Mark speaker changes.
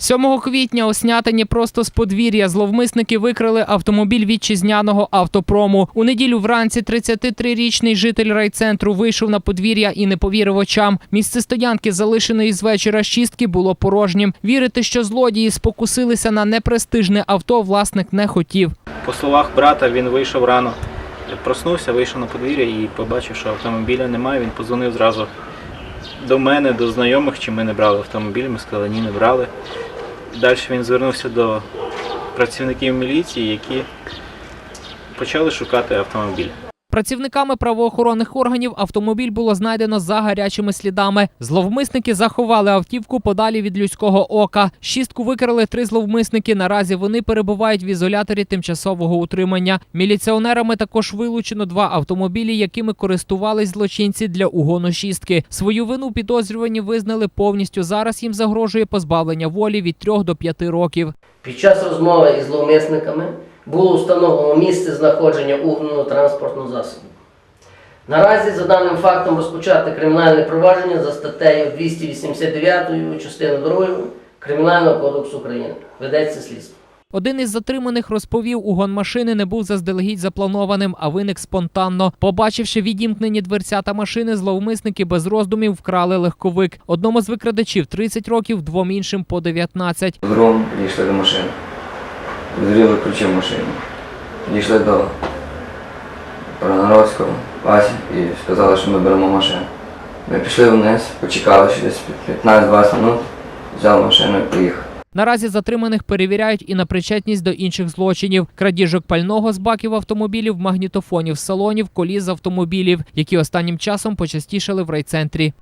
Speaker 1: 7 квітня у Снятині просто з подвір'я зловмисники викрили автомобіль вітчизняного автопрому. У неділю вранці 33-річний житель райцентру вийшов на подвір'я і не повірив очам. Місце стоянки, залишеної з вечора шістки, було порожнім. Вірити, що злодії спокусилися на непрестижне авто, власник не хотів.
Speaker 2: По словах брата, він вийшов рано. Проснувся, вийшов на подвір'я і побачив, що автомобіля немає. Він позвонив зразу до мене, до знайомих, чи ми не брали автомобіль. Ми сказали, ні, не брали. Далі він звернувся до працівників міліції, які почали шукати автомобіль.
Speaker 1: Працівниками правоохоронних органів автомобіль було знайдено за гарячими слідами. Зловмисники заховали автівку подалі від людського ока. Шістку викрали три зловмисники. Наразі вони перебувають в ізоляторі тимчасового утримання. Міліціонерами також вилучено два автомобілі, якими користувались злочинці для угону шістки. Свою вину підозрювані визнали повністю. Зараз їм загрожує позбавлення волі від 3 до 5 років.
Speaker 3: Під час розмови із зловмисниками було встановлено місце знаходження угнаного транспортного засобу. Наразі за даним фактом розпочати кримінальне провадження за статтею 289 частиною 2 Кримінального кодексу України. Ведеться слідство.
Speaker 1: Один із затриманих розповів, угон машини не був заздалегідь запланованим, а виник спонтанно. Побачивши відімкнені дверцята машини, зловмисники без роздумів вкрали легковик. Одному з викрадачів 30 років, двом іншим по 19.
Speaker 4: Вдвом підійшли до машини. Зріли ключі в машині. Підійшли до Паранародського, Васі і сказали, що ми беремо машину. Ми пішли вниз, почекали ще десь 15-20 минут, взяли машину і поїхали.
Speaker 1: Наразі затриманих перевіряють і на причетність до інших злочинів: крадіжок пального з баків автомобілів, магнітофонів салонів, коліс автомобілів, які останнім часом почастішали в райцентрі.